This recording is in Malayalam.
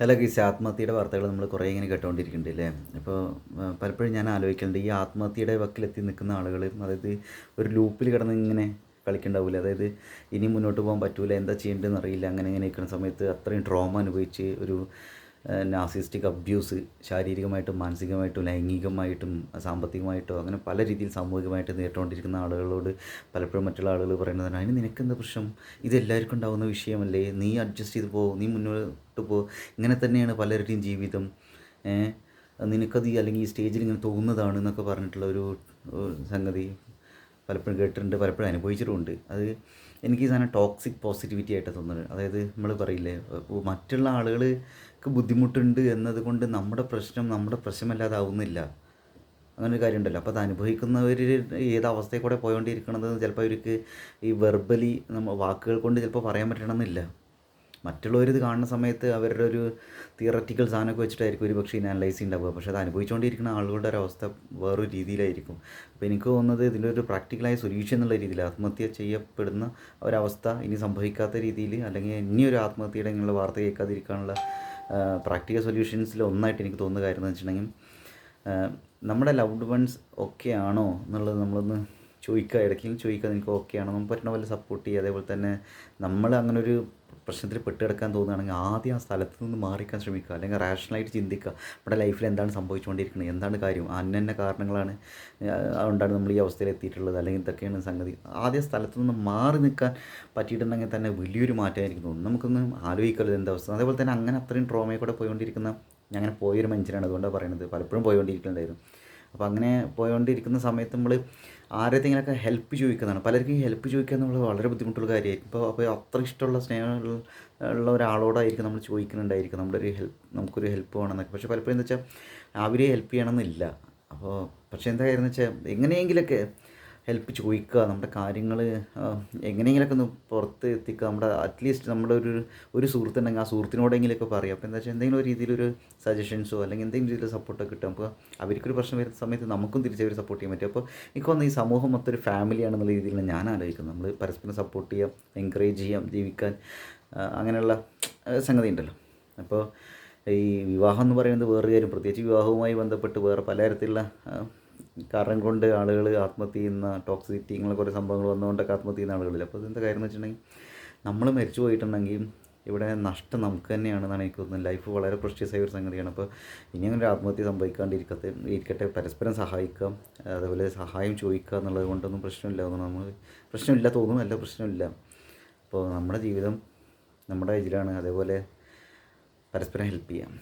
ചില കേസ് ആത്മഹത്യയുടെ വാർത്തകൾ നമ്മൾ കുറേ ഇങ്ങനെ കേട്ടുകൊണ്ടിരിക്കുന്നുണ്ട് അല്ലേ? അപ്പോൾ പലപ്പോഴും ഞാൻ ആലോചിക്കുന്നുണ്ട് ഈ ആത്മഹത്യയുടെ വക്കിലെത്തി നിൽക്കുന്ന ആളുകൾ അതായത് ഒരു ലൂപ്പിൽ കിടന്ന് ഇങ്ങനെ കളിക്കണ്ടാവില്ല അതായത് ഇനി മുന്നോട്ട് പോകാൻ പറ്റൂല? എന്താ ചെയ്യേണ്ടതെന്ന് അറിയില്ല. അങ്ങനെ ഇങ്ങനെ നിൽക്കുന്ന സമയത്ത് അത്രയും ട്രോമ അനുഭവിച്ച് ഒരു നാസിസ്റ്റിക് അബ്യൂസ് ശാരീരികമായിട്ടും മാനസികമായിട്ടും ലൈംഗികമായിട്ടും സാമ്പത്തികമായിട്ടും അങ്ങനെ പല രീതിയിൽ സാമൂഹികമായിട്ട് നേരിട്ടുകൊണ്ടിരിക്കുന്ന ആളുകളോട് പലപ്പോഴും മറ്റുള്ള ആളുകൾ പറയുന്നത് അതിന് നിനക്കെന്താ പ്രശ്നം? ഇത് എല്ലാവർക്കും ഉണ്ടാകുന്ന വിഷയമല്ലേ? നീ അഡ്ജസ്റ്റ് ചെയ്ത് പോ നീ മുന്നോട്ട് പോ. ഇങ്ങനെ തന്നെയാണ് പലരുടെയും ജീവിതം. നിനക്കത് അല്ലെങ്കിൽ ഈ സ്റ്റേജിൽ ഇങ്ങനെ തോന്നുന്നതാണ് എന്നൊക്കെ പറഞ്ഞിട്ടുള്ള ഒരു സംഗതി. പലപ്പോഴും കേട്ടിട്ടുണ്ട് പലപ്പോഴും അനുഭവിച്ചിട്ടുമുണ്ട്. അത് എനിക്ക് ഈ സാധനം ടോക്സിക് പോസിറ്റിവിറ്റി ആയിട്ട് തോന്നുന്നത്. അതായത് നമ്മൾ പറയില്ലേ മറ്റുള്ള ആളുകൾക്ക് ബുദ്ധിമുട്ടുണ്ട് എന്നതുകൊണ്ട് നമ്മുടെ പ്രശ്നം നമ്മുടെ പ്രശ്നമല്ലാതാവുന്നില്ല അങ്ങനെ ഒരു കാര്യമുണ്ടല്ലോ. അപ്പോൾ അത് അനുഭവിക്കുന്നവർ ഏത് അവസ്ഥയിൽ കൂടെ പോയോണ്ടിരിക്കണത് ചിലപ്പോൾ അവർക്ക് ഈ വെർബലി നമ്മൾ വാക്കുകൾ കൊണ്ട് ചിലപ്പോൾ പറയാൻ പറ്റണമെന്നില്ല. മറ്റുള്ളവരിത് കാണുന്ന സമയത്ത് അവരുടെ ഒരു തിയററ്റിക്കൽ സാധനമൊക്കെ വെച്ചിട്ടായിരിക്കും ഒരു പക്ഷേ അനലൈസ് ഉണ്ടാവുക പക്ഷേ അത് അനുഭവിച്ചുകൊണ്ടിരിക്കുന്ന ആളുകളുടെ ഒരവസ്ഥ വേറൊരു രീതിയിലായിരിക്കും. അപ്പോൾ എനിക്ക് തോന്നുന്നത് ഇതിന്റെ ഒരു പ്രാക്ടിക്കലായ സൊല്യൂഷൻ എന്നുള്ള രീതിയിൽ ആത്മഹത്യ ചെയ്യപ്പെടുന്ന ഒരവസ്ഥ ഇനി സംഭവിക്കാത്ത രീതിയിൽ അല്ലെങ്കിൽ ഇനി ഒരു ആത്മഹത്യയുടെ ഇങ്ങനെയുള്ള വാർത്ത കേൾക്കാതിരിക്കാനുള്ള പ്രാക്ടിക്കൽ സൊല്യൂഷൻസിൽ ഒന്നായിട്ട് എനിക്ക് തോന്നുന്ന കാര്യം എന്ന് വെച്ചിട്ടുണ്ടെങ്കിൽ നമ്മുടെ ലവ്ഡ് വൺസ് ഓക്കെ ആണോ എന്നുള്ളത് നമ്മളൊന്ന് ചോദിക്കുക ഇടയ്ക്ക് ചോദിക്കുക നിങ്ങൾക്ക് ഓക്കെ ആണോ? നമുക്ക് പറ്റുന്ന പോലെ സപ്പോർട്ട് ചെയ്യുക അതേപോലെ തന്നെ നമ്മൾ അങ്ങനെ ഒരു പ്രശ്നത്തിൽ പെട്ട് കിടക്കാൻ തോന്നുകയാണെങ്കിൽ ആദ്യം ആ സ്ഥലത്ത് നിന്ന് മാറിക്കാൻ ശ്രമിക്കുക. അല്ലെങ്കിൽ റാഷണലായിട്ട് ചിന്തിക്കുക. നമ്മുടെ ലൈഫിൽ എന്താണ് സംഭവിച്ചുകൊണ്ടിരിക്കുന്നത്? എന്താണ് കാര്യം? അന്നന്ന കാരണങ്ങളാണ് ഉണ്ടാണ് നമ്മൾ ഈ അവസ്ഥയിൽ എത്തിയിട്ടുള്ളത്. അല്ലെങ്കിൽ ഇതൊക്കെയാണ് സംഗതി. ആദ്യം സ്ഥലത്ത് നിന്ന് മാറി നിൽക്കാൻ പറ്റിയിട്ടുണ്ടെങ്കിൽ തന്നെ വലിയൊരു മാറ്റമായിരിക്കും തോന്നുന്നു നമുക്കൊന്ന് ആലോചിക്കരുത് എന്താ അവസ്ഥ. അതേപോലെ തന്നെ അങ്ങനെ അത്രയും ട്രോമയിൽ കൂടെ പോയിക്കൊണ്ടിരിക്കുന്ന ഞാൻ അങ്ങനെ പോയൊരു മനുഷ്യനാണ്. അതുകൊണ്ടാണ് പറയുന്നത്. പലപ്പോഴും പോയിക്കൊണ്ടിരിക്കുന്നുണ്ടായിരുന്നു അപ്പോൾ അങ്ങനെ പോയോണ്ടിരിക്കുന്ന സമയത്ത് നമ്മൾ ആരെന്തെങ്കിലുമൊക്കെ ഹെൽപ്പ് ചോദിക്കുന്നതാണ്. പലർക്കും ഈ ഹെൽപ്പ് ചോദിക്കുക എന്നുള്ളത് വളരെ ബുദ്ധിമുട്ടുള്ള കാര്യമായിരിക്കും. ഇപ്പോൾ അപ്പോൾ അത്ര ഇഷ്ടമുള്ള സ്നേഹമുള്ള ഉള്ള ഒരാളോടായിരിക്കും നമ്മൾ ചോദിക്കുന്നുണ്ടായിരിക്കും. നമ്മുടെ ഒരു ഹെൽപ്പ് നമുക്കൊരു ഹെൽപ്പ് വേണമെന്നൊക്കെ. പക്ഷേ പലപ്പോഴും എന്താ വെച്ചാൽ അവരെ ഹെൽപ്പ് ചെയ്യണമെന്നില്ല. അപ്പോൾ പക്ഷേ എന്താ കാര്യം എന്ന് വെച്ചാൽ എങ്ങനെയെങ്കിലൊക്കെ ഹെൽപ്പ് ചോദിക്കുക നമ്മുടെ കാര്യങ്ങൾ എങ്ങനെയെങ്കിലൊക്കെ ഒന്ന് പുറത്ത് എത്തിക്കുക. നമ്മുടെ അറ്റ്ലീസ്റ്റ് നമ്മുടെ ഒരു ഒരു സുഹൃത്തുണ്ടെങ്കിൽ ആ സുഹൃത്തിനോടെങ്കിലൊക്കെ പറയുക അപ്പോൾ എന്താ വെച്ചാൽ എന്തെങ്കിലും രീതിയിലൊരു സജഷൻസോ അല്ലെങ്കിൽ എന്തെങ്കിലും രീതിയിൽ സപ്പോർട്ടൊക്കെ കിട്ടും. അപ്പോൾ അവർക്കൊരു പ്രശ്നം വരുന്ന സമയത്ത് നമുക്കും തിരിച്ച് അവർ സപ്പോർട്ട് ചെയ്യാൻ പറ്റും. അപ്പോൾ എനിക്ക് തോന്നുന്നു ഈ സമൂഹം മൊത്തം ഒരു ഫാമിലിയാണെന്നുള്ള രീതിയിലാണ് ഞാൻ ആലോചിക്കുന്നത്. നമ്മൾ പരസ്പരം സപ്പോർട്ട് ചെയ്യാം എൻകറേജ് ചെയ്യാം ജീവിക്കാൻ അങ്ങനെയുള്ള സംഗതി ഉണ്ടല്ലോ. അപ്പോൾ ഈ വിവാഹം എന്ന് പറയുന്നത് വേറൊരു കാര്യം. പ്രത്യേകിച്ച് വിവാഹവുമായി ബന്ധപ്പെട്ട് വേറെ പലതരത്തിലുള്ള കാരണം കൊണ്ട് ആളുകൾ ആത്മഹത്യ ചെയ്യുന്ന ടോക്സിറ്റി ഇങ്ങനെ കുറേ സംഭവങ്ങൾ വന്നുകൊണ്ടൊക്കെ ആത്മഹത്യ ചെയ്യുന്ന ആളുകളില്ല? അപ്പോൾ ഇതെന്താ കാര്യം എന്ന് വെച്ചിട്ടുണ്ടെങ്കിൽ നമ്മൾ മരിച്ചു പോയിട്ടുണ്ടെങ്കിൽ ഇവിടെ നഷ്ടം നമുക്ക് തന്നെയാണ് എന്നാണ് എനിക്ക് തോന്നുന്നത്. ലൈഫ് വളരെ പ്രഷ്യസ് ആയ ഒരു സംഗതിയാണ്. അപ്പോൾ ഇനി അങ്ങനെ ആത്മഹത്യ സംഭവിക്കാണ്ടിരിക്കത്തെ ഇരിക്കട്ടെ പരസ്പരം സഹായിക്കാം അതുപോലെ സഹായം ചോദിക്കുക എന്നുള്ളത് കൊണ്ടൊന്നും പ്രശ്നമില്ല തോന്നുന്നു. നമ്മൾ പ്രശ്നമില്ല തോന്നുന്നു അല്ല പ്രശ്നമില്ല. അപ്പോൾ നമ്മുടെ ജീവിതം നമ്മുടെ ഇതിലാണ്. അതേപോലെ പരസ്പരം ഹെൽപ്പ് ചെയ്യാം.